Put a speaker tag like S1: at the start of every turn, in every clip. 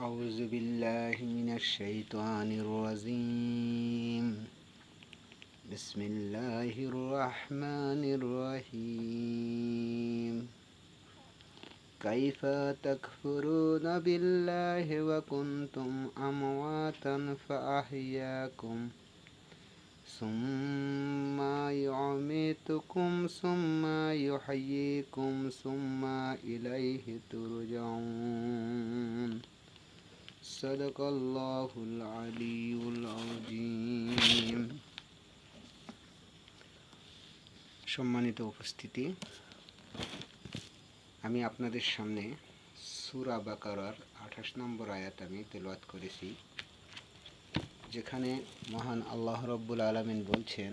S1: أعوذ بالله من الشيطان الرجيم. بسم الله الرحمن الرحيم. كيف تكفرون بالله وكنتم أمواتا فأحياكم ثم يعميتكم ثم يحييكم ثم إليه ترجعون. صدق الله العلي العظيم সম্মানিত উপস্থিতি আমি আপনাদের সামনে সুরা বাকারার আঠাশ নম্বর আয়াত আমি তেলাওয়াত করেছি যেখানে মহান আল্লাহ রব্বুল আলমিন বলছেন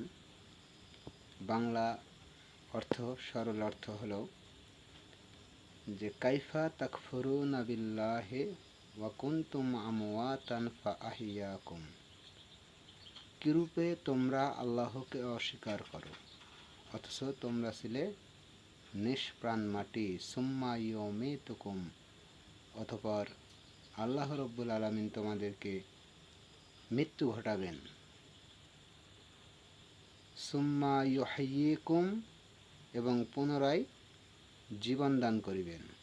S1: বাংলা অর্থ সরল অর্থ হলো যে কাইফা তাকফরু নাবিল্লাহে ওয়াকুন্তুম আমওয়াতান ফা আহিয়াকুম কিরূপে তোমরা আল্লাহকে অস্বীকার করো? অথচ তোমরা ছিলে নিষ্প্রাণ মাটি, সুম্মা ইয়মে তুকুম অতপর আল্লাহ রব্বুল আলমিন তোমাদেরকে মৃত্যু ঘটাবেন। সুম্মা ইয়হাইকুম এবং পুনরায় জীবন দান করিবেন।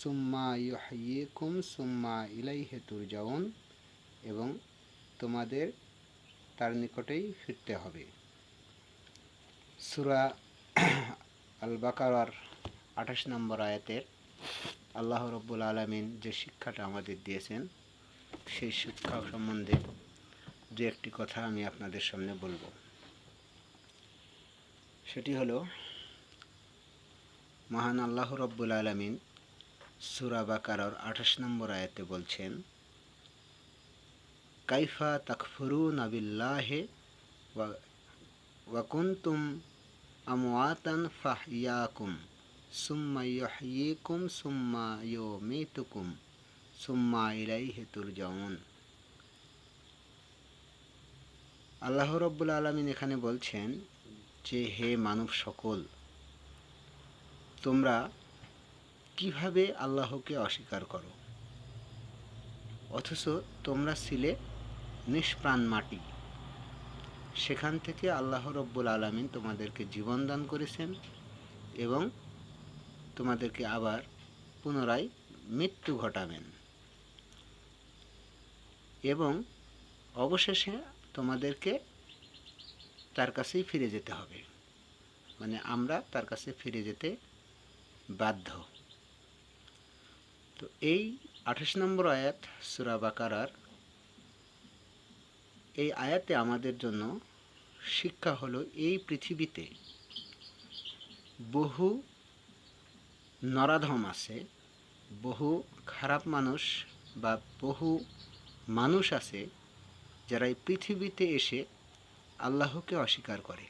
S1: সুম্মা ইয়হাইকুম সুম্মা ইলাই হেতুর যাউন এবং তোমাদের তার নিকটেই ফিরতে হবে। সুরা আল বাকার আঠাশ নম্বর আয়াতের আল্লাহ রব্বুল আলমিন যে শিক্ষাটা আমাদের দিয়েছেন, সেই শিক্ষা সম্বন্ধে দু একটি কথা আমি আপনাদের সামনে বলব। সেটি হলো, মহান আল্লাহ রব্বুল আলমিন সুরা বাকারর আঠাশ নম্বর আয়াতে বলছেন, কাইফা তাকফরু নাবিল্লাহে ওয়াকুন্তুম আমওয়াতান ফাহিয়াকুম সুম্মা ইয়হয়িকুম সুম্মা ইয়মিতুকুম সুম্মা ইলাইহি তুরজাউন। আল্লাহ রব্বুল আলমিন এখানে বলছেন যে, হে মানব সকল, তোমরা কীভাবে আল্লাহকে অস্বীকার করো? অথচ তোমরা ছিলে নিষ্প্রাণ মাটি। সেখান থেকে আল্লাহ রব্বুল আলমিন তোমাদেরকে জীবন দান করেছেন এবং তোমাদেরকে আবার পুনরায় মৃত্যু ঘটাবেন। এবং অবশেষে তোমাদেরকে তার কাছেই ফিরে যেতে হবে। মানে আমরা তার কাছে ফিরে যেতে বাধ্য। তো এই আঠাশ নম্বর আয়াত, সুরা বাকারার, এই আয়াতে আমাদের জন্য শিক্ষা হলো এই পৃথিবীতে বহু নরাধম আছে, বহু খারাপ মানুষ বা বহু মানুষ আছে যারা এই পৃথিবীতে এসে আল্লাহকে অস্বীকার করে।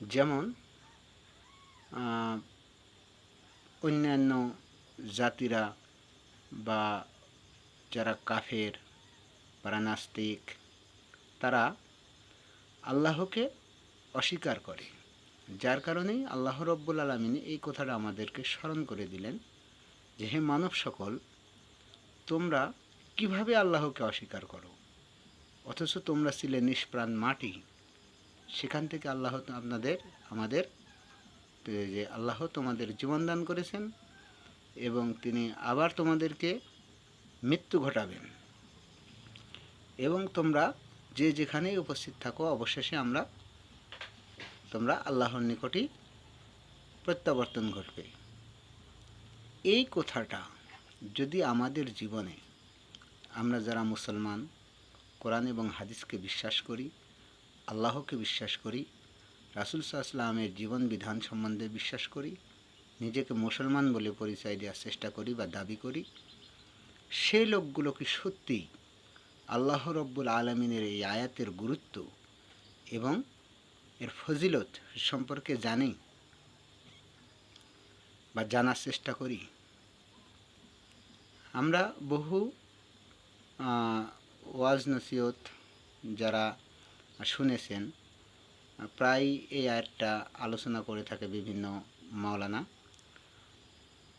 S1: যেমন অন্যান্য জাতিরা বা যারা কাফের বা নাস্তিক, তারা আল্লাহকে অস্বীকার করে। যার কারণেই আল্লাহ রব্বুল আলমিন এই কথাটা আমাদেরকে স্মরণ করে দিলেন যে, হে মানব সকল, তোমরা কীভাবে আল্লাহকে অস্বীকার করো? অথচ তোমরা ছিলে নিষ্প্রাণ মাটি। সেখান থেকে আল্লাহ আপনাদের, আমাদের, যে আল্লাহ তোমাদের জীবন দান করেছেন এবং তিনি আবার তোমাদেরকে মৃত্যু ঘটাবেন। এবং তোমরা যে যেখানেই উপস্থিত থাকো, অবশেষে আমরা, তোমরা আল্লাহর নিকটই প্রত্যাবর্তন ঘটবে। এই কথাটা যদি আমাদের জীবনে আমরা যারা মুসলমান, কোরআন এবং হাদিসকে বিশ্বাস করি, আল্লাহকে বিশ্বাস করি, রাসুল সাহসলামের জীবন বিধান সম্বন্ধে বিশ্বাস করি নিজেকে মুসলমান বলে পরিচয় দেওয়ার চেষ্টা করি বা দাবি করি সেই লোকগুলো কি সত্যিই আল্লাহ রব্বুল আলমিনের এই আয়াতের গুরুত্ব এবং এর ফজিলত সম্পর্কে জানি বা জানার চেষ্টা করি? আমরা বহু ওয়াজ নসিহত যারা শুনেছেন, প্রায় এই আয়াতটা আলোচনা করে থাকে বিভিন্ন মাওলানা।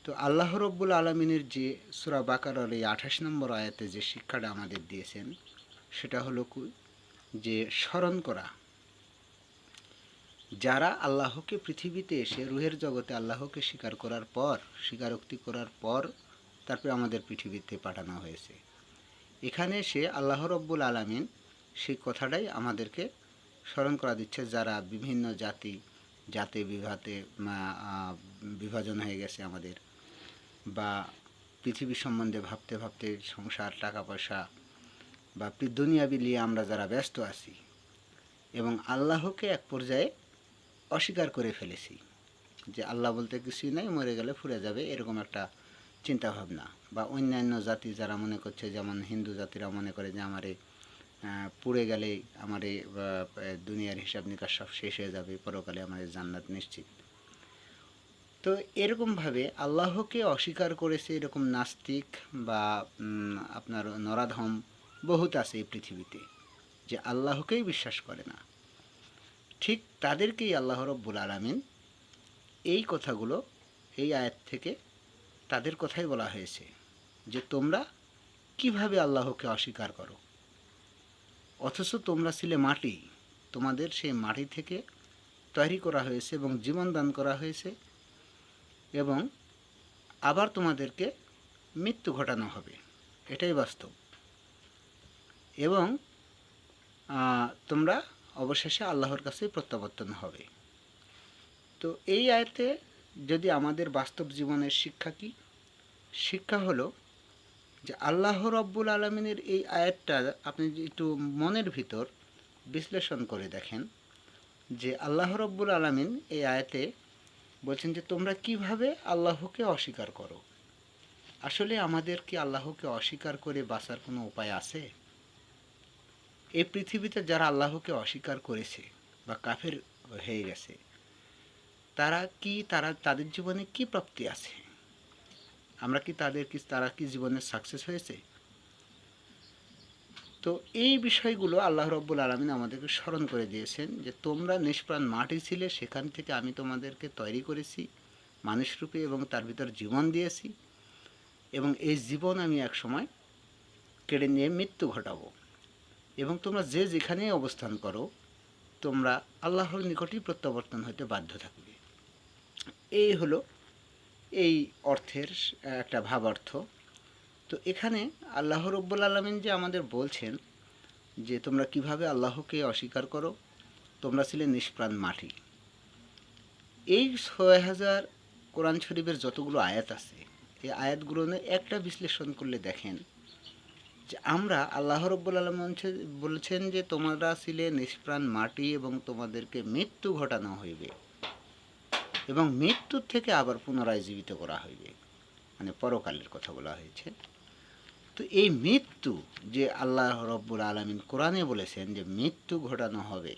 S1: তো আল্লাহ রব্বুল আলমিনের যে সুরা বাকারার এই আঠাশ নম্বর আয়াতে যে শিক্ষাটা আমাদের দিয়েছেন, সেটা হলো যে স্মরণ করা। যারা আল্লাহকে পৃথিবীতে এসে, রুহের জগতে আল্লাহকে স্বীকার করার পর, স্বীকারোক্তি করার পর তারপরে আমাদের পৃথিবীতে পাঠানো হয়েছে। এখানে সে আল্লাহ রব্বুল আলমিন সেই কথাটাই আমাদেরকে স্মরণ করা দিচ্ছে। যারা বিভিন্ন জাতি জাতি বিভাতে বিভাজন হয়ে গেছে আমাদের বা পৃথিবী সম্বন্ধে ভাবতে ভাবতে সংসার টাকা পয়সা বা দুনিয়াবি নিয়ে আমরা যারা ব্যস্ত আছি এবং আল্লাহকে এক পর্যায়ে অস্বীকার করে ফেলেছি যে আল্লাহ বলতে কিছুই নাই, মরে গেলে ফুরে যাবে, এরকম একটা চিন্তা ভাবনা বা অন্যান্য জাতি যারা মনে করছে, যেমন হিন্দু জাতিরা মনে করে যে আমারে পুড়ে গেলে আমার দুনিয়ার হিসাব নিকাশ সব শেষ হয়ে যাবে, পরকালে আমার জান্নাত নিশ্চিত। তো এরকমভাবে আল্লাহকে অস্বীকার করেছে এরকম নাস্তিক বা আপনার নরাধম বহুত আছে এই পৃথিবীতে, যে আল্লাহকেই বিশ্বাস করে না। ঠিক তাদেরকেই আল্লাহ রব্বুল আলমিন এই কথাগুলো এই আয়াত থেকে তাদের কথাই বলা হয়েছে, যে তোমরা কীভাবে আল্লাহকে অস্বীকার করো? অথচ তোমরা ছিলে মাটি, তোমাদের সেই মাটি থেকে তৈরি করা হয়েছে এবং জীবন দান করা হয়েছে এবং আবার তোমাদেরকে মৃত্যু ঘটানো হবে। এটাই বাস্তব। এবং তোমরা অবশেষে আল্লাহর কাছে প্রত্যাবর্তন হবে। তো এই আয়তে যদি আমাদের বাস্তব জীবনের শিক্ষা কি? শিক্ষা হলো যে আল্লাহ রব্বুল আলমিনের এই আয়াতটা আপনি একটু মনের ভিতর বিশ্লেষণ করে দেখেন যে আল্লাহ রব্বুল আলমিন এই আয়াতে বলছেন যে তোমরা কীভাবে আল্লাহকে অস্বীকার করো? আসলে আমাদের কি আল্লাহকে অস্বীকার করে বাঁচার কোনো উপায় আছে? এই পৃথিবীতে যারা আল্লাহকে অস্বীকার করেছে বা কাফের হয়ে গেছে, তারা কি, তারা, তাদের জীবনে কি প্রাপ্তি আছে? আমরা কি তাদের কি, তারা কি জীবনে সাকসেস হয়েছে? তো এই বিষয়গুলো আল্লাহ রব্বুল আলমিন আমাদেরকে স্মরণ করে দিয়েছেন যে তোমরা নিষ্প্রাণ মাটি ছিলে, সেখান থেকে আমি তোমাদেরকে তৈরি করেছি, মানুষরূপে এবং তার ভিতর জীবন দিয়েছি এবং এই জীবন আমি এক সময় কেড়ে নিয়ে মৃত্যু ঘটাবো। এবং তোমরা যে যেখানেই অবস্থান করো, তোমরা আল্লাহর নিকটই প্রত্যাবর্তন হতে বাধ্য থাকবে। এই হলো এই অর্থের একটা ভাবার্থ। তো এখানে আল্লাহ রব্বুল আলমিন যে আমাদের বলছেন যে তোমরা কীভাবে আল্লাহকে অস্বীকার করো, তোমরা ছিলে নিষ্প্রাণ মাটি। এই ছয় হাজার কোরআন শরীফের যতগুলো আয়াত আছে, এই আয়াতগুলো একটা বিশ্লেষণ করলে দেখেন যে আমরা আল্লাহ রব্বুল আলম বলছেন যে তোমরা ছিলে নিষ্প্রাণ মাটি এবং তোমাদেরকে মৃত্যু ঘটানো হইবে এবং মৃত্যুর থেকে আবার পুনরায় জীবিত করা হইবে। মানে পরকালের কথা বলা হয়েছে। তো এই মৃত্যু যে আল্লাহ রব্বুল আলমিন কোরআনে বলেছেন যে মৃত্যু ঘটানো হবে,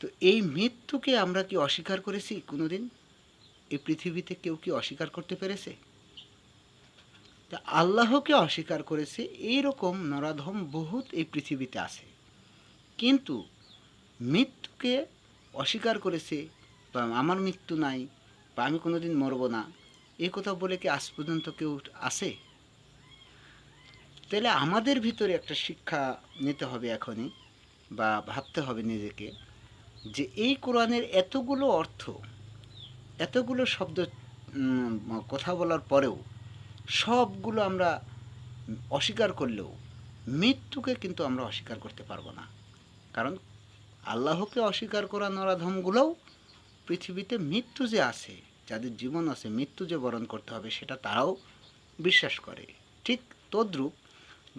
S1: তো এই মৃত্যুকে আমরা কি অস্বীকার করেছি কোনোদিন? এই পৃথিবীতে কেউ কি অস্বীকার করতে পেরেছে? তা আল্লাহকে অস্বীকার করেছে, এইরকম নরাধম বহুত এই পৃথিবীতে আছে। কিন্তু মৃত্যুকে অস্বীকার করেছে, বা আমার মৃত্যু নাই, বা আমি কোনোদিন মরবো না, এই কথা বলে কি আজ পর্যন্ত কেউ আছে? তাহলে আমাদের ভিতরে একটা শিক্ষা নিতে হবে এখনই, বা ভাবতে হবে নিজেকে, যে এই কোরআনের এতগুলো অর্থ, এতগুলো শব্দ কথা বলার পরেও সবগুলো আমরা অস্বীকার করলেও মৃত্যুকে কিন্তু আমরা অস্বীকার করতে পারব না। কারণ আল্লাহকে অস্বীকার করা নরাধমগুলোও পৃথিবীতে মৃত্যু যে আছে, যাদের জীবন আছে, মৃত্যু যে বরণ করতে হবে, সেটা তারাও বিশ্বাস করে। ঠিক তদ্রূপ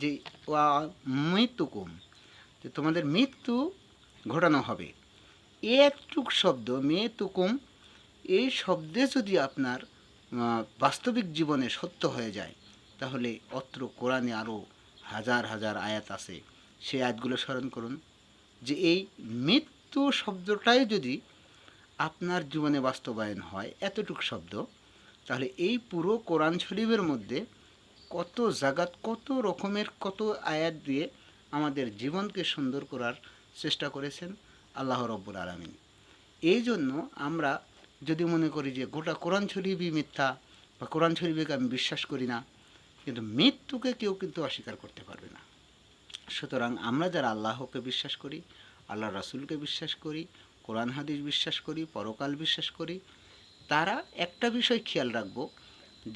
S1: যে মৃত্যুকুম যে তোমাদের মৃত্যু ঘটানো হবে। একটুক শব্দ মৃত্যুকুম এই শব্দে যদি আপনার বাস্তবিক জীবনে সত্য হয়ে যায়, তাহলে অত্র কোরআনে আরও হাজার হাজার আয়াত আছে। সেই আয়াতগুলো স্মরণ করুন, যে এই মৃত্যু শব্দটাই যদি আপনার জীবনে বাস্তবায়ন হয়, এতটুক শব্দ, তাহলে এই পুরো কোরআন শরীফের মধ্যে কত জাগাত, কত রকমের, কত আয়াত দিয়ে আমাদের জীবনকে সুন্দর করার চেষ্টা করেছেন আল্লাহ রব্বুল আলমিন। এই জন্য আমরা যদি মনে করি যে গোটা কোরআন শরীফই মিথ্যা বা কোরআন শরীফকে আমি বিশ্বাস করি না, কিন্তু মৃত্যুকে কেউ কিন্তু অস্বীকার করতে পারবে না। সুতরাং আমরা যারা আল্লাহকে বিশ্বাস করি আল্লাহ রাসুলকে বিশ্বাস করি, কোরআন, হাদিস বিশ্বাস করি, পরকাল বিশ্বাস করি, তারা একটা বিষয় খেয়াল রাখব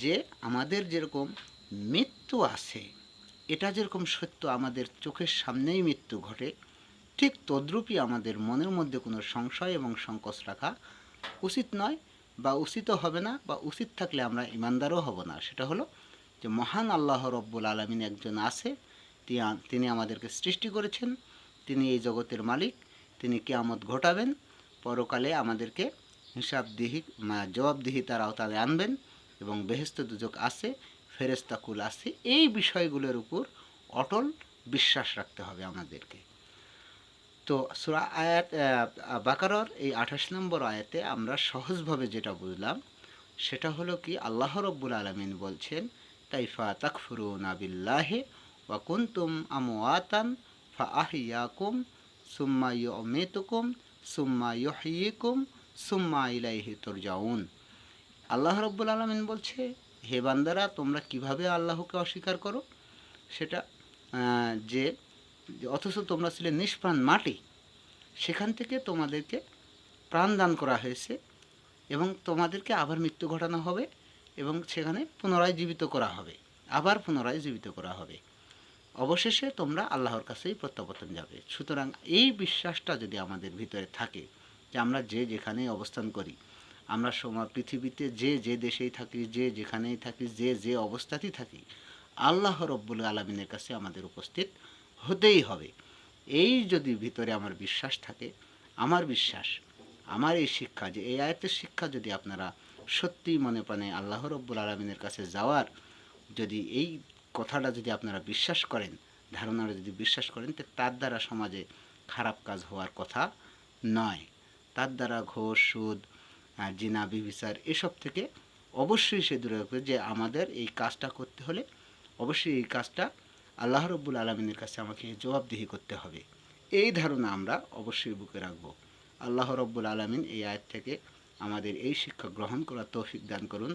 S1: যে আমাদের যেরকম মৃত্যু আছে। এটা যেরকম সত্য, আমাদের চোখের সামনেই মৃত্যু ঘটে, ঠিক তদ্রূপই আমাদের মনের মধ্যে কোনো সংশয় এবং সংকোচ রাখা উচিত নয় বা উচিতও হবে না বা উচিত থাকলে আমরা ইমানদারও হব না। সেটা হলো যে মহান আল্লাহ রব্বুল আলমিন একজন আছে তিনি আমাদেরকে সৃষ্টি করেছেন, তিনি এই জগতের মালিক, তিনি কেয়ামত ঘটাবেন, পরকালে আমাদেরকে হিসাবদিহি জবাবদিহি তার আওতায় আনবেন এবং বেহেস্ত দুজক আছে ফেরেস্তাকুল আছে এই বিষয়গুলোর উপর অটল বিশ্বাস রাখতে হবে আমাদেরকে। তো সুরা আয়াত বাকারর এই আঠাশ নম্বর আয়াতে আমরা সহজভাবে যেটা বুঝলাম, সেটা হলো কি, আল্লাহ রব্বুল আলমিন বলছেন, কাইফা তাকফুরু নাবিল্লাহে ওয়া কুন্তুম আমওয়াতান ফা আহিয়াকুম সুম্মা ইউমিতুকুম সুম্মা ইউহয়িকুম সুম্মা ইলাইহি তুরজাউন। আল্লাহ রব্বুল আলমিন বলছে হে বান্দারা, তোমরা কীভাবে আল্লাহকে অস্বীকার করো? সেটা যে অথচ তোমরা ছিলে নিষ্প্রাণ মাটি, সেখান থেকে তোমাদেরকে প্রাণ দান করা হয়েছে এবং তোমাদেরকে আবার মৃত্যু ঘটানো হবে এবং সেখানে পুনরায় জীবিত করা হবে, আবার পুনরায় জীবিত করা হবে। অবশেষে তোমরা আল্লাহর কাছেই প্রত্যাবর্তন যাবে। সুতরাং এই বিশ্বাসটা যদি আমাদের ভিতরে থাকে যে আমরা যে যেখানে অবস্থান করি আমরা সময় পৃথিবীতে যে যে দেশেই থাকি, যে যেখানেই থাকি, যে যে অবস্থাতেই থাকি, আল্লাহ রব্বুল আলমিনের কাছে আমাদের উপস্থিত হতেই হবে। এই যদি ভিতরে আমার বিশ্বাস থাকে, আমার বিশ্বাস, আমার এই শিক্ষা যে, এই আয়তের শিক্ষা যদি আপনারা সত্যিই মনে প্রাণে আল্লাহ রব্বুল আলমিনের কাছে যাওয়ার, যদি এই কথাটা যদি আপনারা বিশ্বাস করেন, ধারণাটা যদি বিশ্বাস করেন, তো তার দ্বারা সমাজে খারাপ কাজ হওয়ার কথা নয়। তার দ্বারা ঘোষ, সুদ জিনা বিবিচার এসব থেকে অবশ্যই সে দূরে রাখবে যে আমাদের এই কাজটা করতে হলে অবশ্যই এই কাজটা আল্লাহ রব্বুল আলমিনের কাছে আমাকে জবাবদিহি করতে হবে। এই ধারণা আমরা অবশ্যই বুকে রাখব। আল্লাহ রব্বুল আলমিন এই আয়াত থেকে আমাদের এই শিক্ষা গ্রহণ করার তৌফিক দান করুন।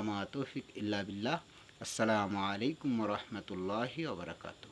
S1: আমা তৌফিক ইল্লা বিল্লাহ। আসসালামু আলাইকুম রহমতুল্লাহি ওবরাকাতু